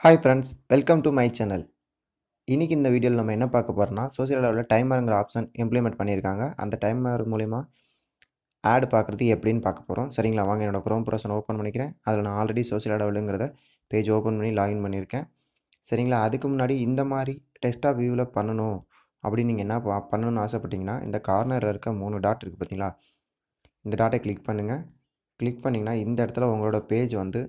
Hi friends welcome to my channel இன்றைக்கி இந்த வீடியோவில் நம்ம என்ன பார்க்க போகிறோம்னா சோசியல் லெவலில் டைமருங்கிற ஆப்ஷன் இம்ப்ளிமெண்ட் பண்ணியிருக்காங்க. அந்த டைமர் மூலிமா ஆடு பார்க்குறது எப்படின்னு பார்க்க போகிறோம் சரிங்களா? வாங்க என்னோடய க்ரோம் ப்ரோசன் ஓப்பன் பண்ணிக்கிறேன். அதில் நான் ஆல்ரெடி சோசியல் லெவலுங்கிறத பேஜ் ஓப்பன் பண்ணி லாகின் பண்ணியிருக்கேன். சரிங்களா? அதுக்கு முன்னாடி இந்த மாதிரி டெஸ்ட்டாக வியூவில் பண்ணணும் அப்படின்னு நீங்கள் என்ன பா- பண்ணணும்னு ஆசைப்பட்டீங்கன்னா இந்த கார்னரில் இருக்க மூணு டாட் இருக்குது பார்த்தீங்களா இந்த டாட்டை கிளிக் பண்ணுங்கள் கிளிக் பண்ணிங்கன்னா இந்த இடத்துல உங்களோட பேஜ் வந்து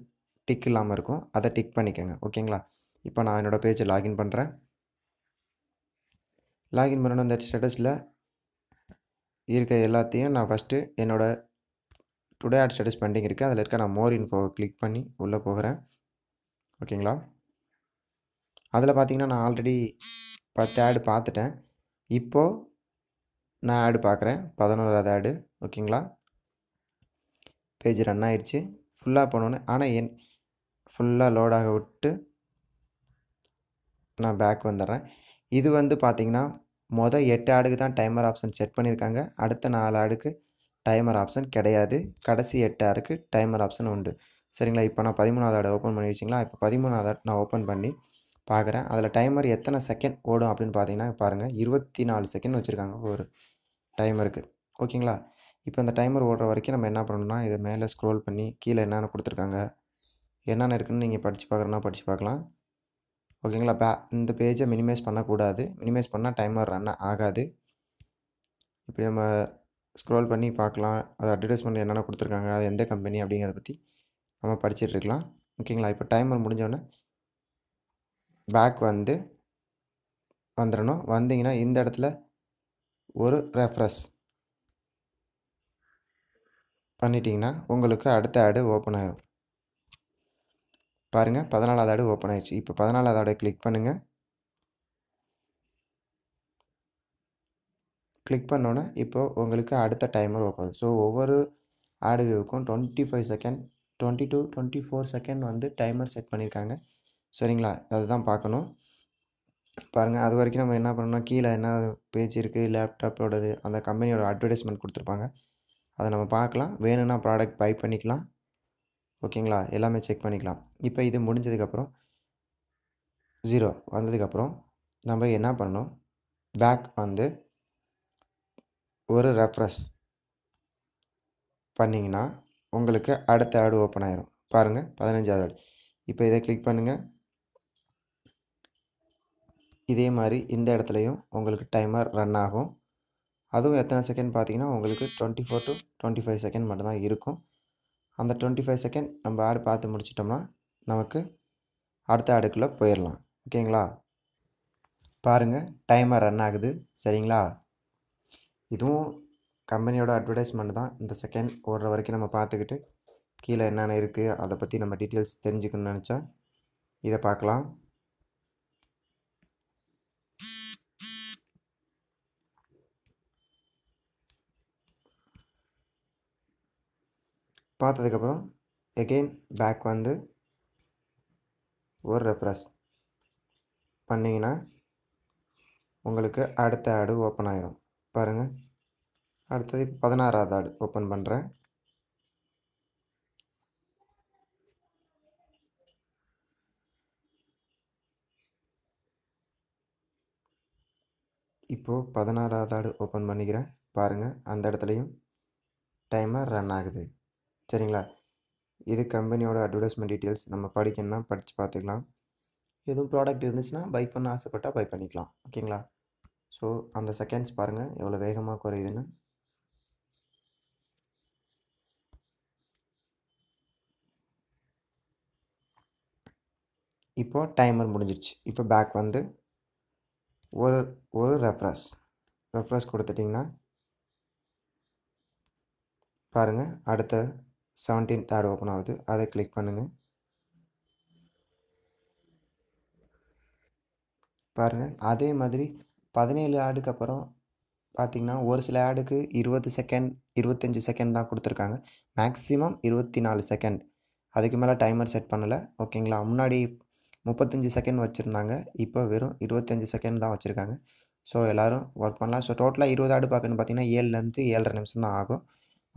டிக் இல்லாமல் இருக்கும். அதை டிக் பண்ணிக்கோங்க. ஓகேங்களா? இப்போ நான் என்னோடய பேஜை லாகின் பண்ணுறேன் லாகின் பண்ணணும் இந்த ஸ்டேட்டஸில் இருக்க எல்லாத்தையும் நான் ஃபஸ்ட்டு என்னோடய டுடே ஆட் ஸ்டேட்டஸ் பெண்டிங் இருக்குது அதில் இருக்க நான் மோர் இன்ஃபோவை கிளிக் பண்ணி உள்ளே போகிறேன். ஓகேங்களா? அதில் பார்த்தீங்கன்னா நான் ஆல்ரெடி பத்து ஆடு பார்த்துட்டேன் இப்போது நான் ஆடு பார்க்குறேன் பதினோராவது ஆடு ஓகேங்களா? பேஜ் ரன் ஆயிடுச்சு ஃபுல்லாக போனோன்னே. ஆனால் என் ஃபுல்லாக லோடாக விட்டு நான் பேக் வந்துடுறேன். இது வந்து பார்த்திங்கன்னா மொதல் எட்டு ஆடுக்கு தான் டைமர் ஆப்ஷன் செட் பண்ணியிருக்காங்க. அடுத்த நாலு ஆடுக்கு டைமர் ஆப்ஷன் கிடையாது. கடைசி எட்டு ஆடுக்கு டைமர் ஆப்ஷன் உண்டு. சரிங்களா? இப்போ நான் பதிமூணாவது ஆடு ஓப்பன் பண்ணி வச்சிங்களா? இப்போ பதிமூணாவது ஆடு நான் ஓப்பன் பண்ணி பார்க்குறேன் அதில் டைமர் எத்தனை செகண்ட் ஓடும் அப்படின்னு பார்த்தீங்கன்னா பாருங்கள் இருபத்தி நாலு செகண்ட் வச்சுருக்காங்க ஒரு டைமருக்கு ஓகேங்களா? இப்போ இந்த டைமர் ஓடுற வரைக்கும் நம்ம என்ன பண்ணணும்னா இதை மேலே ஸ்க்ரோல் பண்ணி கீழே என்னென்ன கொடுத்துருக்காங்க? என்னென்ன இருக்குதுன்னு நீங்கள் படித்து பார்க்குறனா படித்து பார்க்கலாம். ஓகேங்களா? பே இந்த பேஜை மினிமைஸ் பண்ணக்கூடாது. மினிமைஸ் பண்ணால் டைமர் ரன் ஆகாது. இப்படி நம்ம ஸ்க்ரோல் பண்ணி பார்க்கலாம். அது அட்வர்டைஸ்மெண்ட் என்னென்ன கொடுத்துருக்காங்க அது எந்த கம்பெனி அப்படிங்கிறத பற்றி நம்ம படிச்சிட்டு இருக்கலாம். ஓகேங்களா? இப்போ டைமர் முடிஞ்சோடனே பேக் வந்து வந்துடணும். வந்தீங்கன்னா இந்த இடத்துல ஒரு ரெஃப்ரெஷ் பண்ணிட்டீங்கன்னா உங்களுக்கு அடுத்த ஆடு ஓப்பன் ஆகும் பாருங்கள் பதினாலாவது ஆடு ஓப்பன் ஆயிடுச்சு. இப்போ பதினாலாவது ஆடை கிளிக் பண்ணுங்கள் கிளிக் பண்ணோன்னே இப்போது உங்களுக்கு அடுத்த டைமர் ஓப்பன் ஸோ ஒவ்வொரு ஆடுகளுக்கும் twenty five second twenty two twenty four second வந்து டைமர் செட் பண்ணியிருக்காங்க சரிங்களா? அதுதான் பார்க்கணும். பாருங்கள் அது வரைக்கும் நம்ம என்ன பண்ணணும்னா கீழே என்ன பேஜ் இருக்குது லேப்டாப்போடது அந்த கம்பெனியோட அட்வர்டைஸ்மெண்ட் கொடுத்துருப்பாங்க. அதை நம்ம பார்க்கலாம். வேணும்னா ப்ராடக்ட் பை பண்ணிக்கலாம். ஓகேங்களா? எல்லாமே செக் பண்ணிக்கலாம். இப்போ இது முடிஞ்சதுக்கப்புறம் ஜீரோ வந்ததுக்கப்புறம் நம்ம என்ன பண்ணோம் பேக் வந்து ஒரு ரெஃப்ரெஷ் பண்ணிங்கன்னா உங்களுக்கு அடுத்த ஆடு ஓப்பன் ஆயிரும். பாருங்கள் பதினஞ்சாவது ஆடு. இப்போ இதை கிளிக் பண்ணுங்கள் இதே மாதிரி இந்த இடத்துலையும் உங்களுக்கு டைமர் ரன் ஆகும். அதுவும் எத்தனை செகண்ட் பார்த்தீங்கன்னா உங்களுக்கு twenty four to twenty five second மட்டும்தான் இருக்கும். அந்த டுவெண்ட்டி ஃபைவ் செகண்ட் நம்ம ஆடு பார்த்து முடிச்சிட்டோம்னா நமக்கு அடுத்த ஆடுக்குள்ளே போயிடலாம் ஓகேங்களா? பாருங்கள் டைமர் ரன் ஆகுது. சரிங்களா? இதுவும் கம்பெனியோட அட்வர்டைஸ்மெண்ட் தான். இந்த செகண்ட் ஓடுற வரைக்கும் நம்ம பார்த்துக்கிட்டு கீழே என்னென்ன இருக்குது அதை பற்றி நம்ம டீட்டெயில்ஸ் தெரிஞ்சுக்கணும்னு நினச்சா இதை பார்க்கலாம். பார்த்ததுக்கப்புறம் எகெயின் பேக் வந்து ஒரு ரெஃப்ரெஷ் பண்ணிங்கன்னா உங்களுக்கு அடுத்த ஆடு ஓப்பன் ஆயிரும். பாருங்கள் அடுத்தது இப்போ பதினாறாவது ஆடு ஓப்பன் பண்ணுறேன் இப்போது பதினாறாவது ஆடு ஓப்பன் பண்ணிக்கிறேன். பாருங்கள் அந்த இடத்துலையும் டைமர் ரன் ஆகுது. சரிங்களா? இது கம்பெனியோட அட்வர்டைஸ்மெண்ட் டீட்டெயில்ஸ் நம்ம படிக்கணும்னா படித்து பார்த்துக்கலாம். எதுவும் ப்ராடக்ட் இருந்துச்சுன்னா பை பண்ண ஆசைப்பட்டால் பை பண்ணிக்கலாம். ஓகேங்களா? ஸோ அந்த செகண்ட்ஸ் பாருங்கள் எவ்வளோ வேகமாக குறையுதுன்னு. இப்போது டைமர் முடிஞ்சிடுச்சு இப்போ பேக் வந்து ஒரு ஒரு ரெஃப்ரஸ் ரெஃப்ரஸ் கொடுத்துட்டிங்கன்னா பாருங்கள் அடுத்த செவன்டீன் தேர்ட் ஓப்பன் ஆகுது. அதை கிளிக் பண்ணுங்கள் பாருங்கள் அதே மாதிரி பதினேழு ஆடுக்கு அப்புறம் பார்த்தீங்கன்னா ஒரு சில ஆடுக்கு இருபது செகண்ட் இருபத்தஞ்சி செகண்ட் தான் கொடுத்துருக்காங்க. மேக்ஸிமம் இருபத்தி நாலு செகண்ட் அதுக்கு மேலே டைமர் செட் பண்ணலை. ஓகேங்களா முன்னாடி முப்பத்தஞ்சு செகண்ட் வச்சுருந்தாங்க. இப்போ வெறும் இருபத்தஞ்சி செகண்ட் தான் வச்சுருக்காங்க. ஸோ எல்லோரும் ஒர்க் பண்ணலாம். ஸோ டோட்டலாக இருபது ஆடு பார்க்கணுன்னு பார்த்தீங்கன்னா ஏழுலேருந்து ஏழரை நிமிஷம் தான் ஆகும்.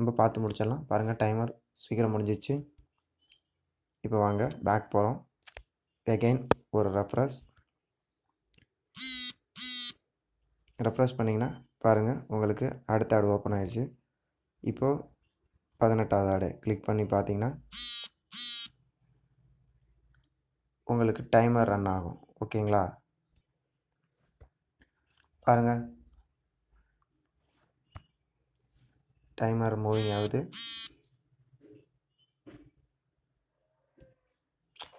நம்ம பார்த்து முடிச்சிடலாம். பாருங்கள் டைமர் சீக்கிரம் முடிஞ்சிச்சு. இப்போ வாங்க பேக் போகிறோம் எகைன் ஒரு ரெஃப்ரெஷ் ரெஃப்ரெஷ் பண்ணிங்கன்னா பாருங்கள் உங்களுக்கு அடுத்த ஆடு ஓப்பன் ஆயிடுச்சு இப்போது பதினெட்டாவது ஆடு. கிளிக் பண்ணி பார்த்தீங்கன்னா உங்களுக்கு டைமர் ரன் ஆகும். ஓகேங்களா பாருங்கள் டைமர் மூவிங் ஆகுது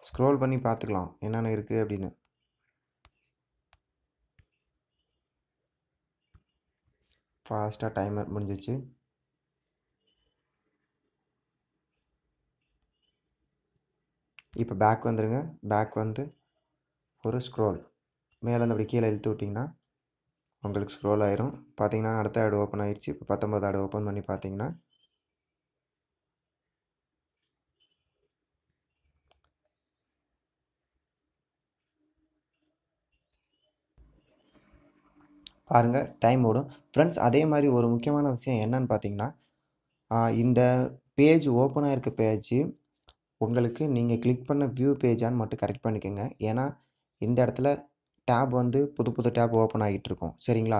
ஸ்க்ரோல் பண்ணி பார்த்துக்கலாம். என்னென்ன இருக்குது அப்படின்னு. ஃபாஸ்ட்டாக டைமர் முடிஞ்சிச்சு. இப்போ பேக் வந்துடுங்க பேக் வந்து ஒரு ஸ்க்ரோல் மேலேருந்து அப்படி கீழே இழுத்து விட்டிங்கன்னா உங்களுக்கு ஸ்க்ரோல் ஆயிரும். பார்த்தீங்கன்னா அடுத்த ஆடு ஓப்பன் ஆயிடுச்சு இப்போ பத்தொம்பது ஆடு ஓப்பன் பண்ணி பார்த்தீங்கன்னா பாருங்கள் டைம் ஓடும். ஃப்ரெண்ட்ஸ் அதே மாதிரி ஒரு முக்கியமான விஷயம் என்னன்னு பார்த்தீங்கன்னா இந்த பேஜ் ஓப்பன் ஆகிருக்க பேஜ் உங்களுக்கு நீங்கள் கிளிக் பண்ண வியூ பேஜான்னு மட்டும் கரெக்ட் பண்ணிக்கோங்க. ஏன்னா இந்த இடத்துல டேப் வந்து புது புது டேப் ஓப்பன் ஆகிட்டு இருக்கும் சரிங்களா?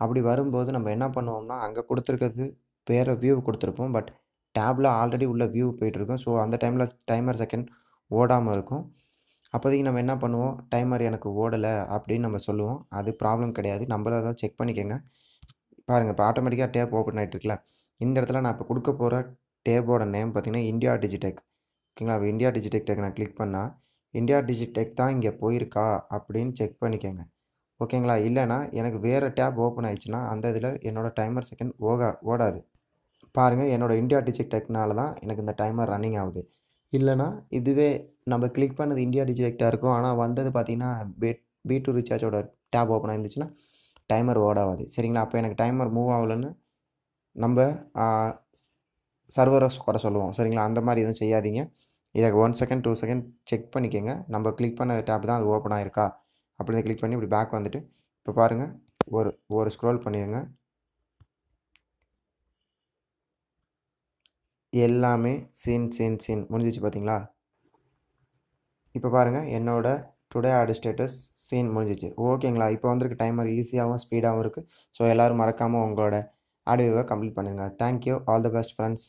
அப்படி வரும்போது நம்ம என்ன பண்ணுவோம்னா அங்கே கொடுத்துருக்கிறது வேறு வியூ கொடுத்துருப்போம். பட் டேப்பில் ஆல்ரெடி உள்ள வியூ போயிட்டுருக்கும். ஸோ அந்த டைமில் டைமர் செகண்ட் ஓடாமல் இருக்கும். அப்போதைக்கு நம்ம என்ன பண்ணுவோம்? டைமர் எனக்கு ஓடலை அப்படின்னு நம்ம சொல்லுவோம். அது ப்ராப்ளம் கிடையாது. நம்மள தான் செக் பண்ணிக்கோங்க. பாருங்கள் இப்போ ஆட்டோமேட்டிக்காக டேப் ஓப்பன் ஆகிட்டு இருக்குல்ல இந்த இடத்துல நான் இப்போ கொடுக்க போகிற டேப்போட நேம் பார்த்தீங்கன்னா இந்தியா டிஜிடெக் ஓகேங்களா? இந்தியா டிஜிடெக் நான் கிளிக் பண்ணால் இந்தியா டிஜிடெக் தான் இங்கே போயிருக்கா அப்படின்னு செக் பண்ணிக்கோங்க. ஓகேங்களா? இல்லைனா எனக்கு வேறு டேப் ஓப்பன் ஆயிடுச்சுன்னா அந்த இதில் என்னோடய டைமர் செகண்ட் ஓகா ஓடாது. பாருங்கள் என்னோடய இந்தியா டிஜிடெக்னால தான் எனக்கு இந்த டைமர் ரன்னிங் ஆகுது. இல்லைனா இதுவே நம்ம கிளிக் பண்ணது இந்தியா டிஜிடெக்டாக இருக்கும். ஆனால் வந்தது பார்த்திங்கன்னா பெட் பி டூ ரீசார்ஜோட டேப் ஓப்பன் ஆயிருந்துச்சுன்னா டைமர் ஓடாது சரிங்களா? அப்போ எனக்கு டைமர் மூவ் ஆகலன்னு நம்ம சர்வரை குறை சொல்லுவோம். சரிங்களா? அந்த மாதிரி எதுவும் செய்யாதீங்க. இதை one second two second check பண்ணிக்கோங்க. நம்ம கிளிக் பண்ண டேப் தான் அது ஓப்பன் ஆகிருக்கா அப்படின்னு கிளிக் பண்ணி இப்படி பேக் வந்துட்டு இப்போ பாருங்கள் ஒரு ஒரு ஸ்க்ரோல் பண்ணிடுங்க எல்லாமே சீன் சீன் சீன் முடிஞ்சிச்சு பார்த்தீங்களா இப்போ பாருங்கள் என்னோடய டுடே ஆடு ஸ்டேட்டஸ் சீன் முடிஞ்சிச்சு. ஓகேங்களா இப்போ வந்துருக்கு டைமர் ஈஸியாகவும் ஸ்பீடாகவும் இருக்குது ஸோ எல்லோரும் மறக்காமல் உங்களோட ஆடியோவை கம்ப்ளீட் பண்ணுங்கள் thank you all the best friends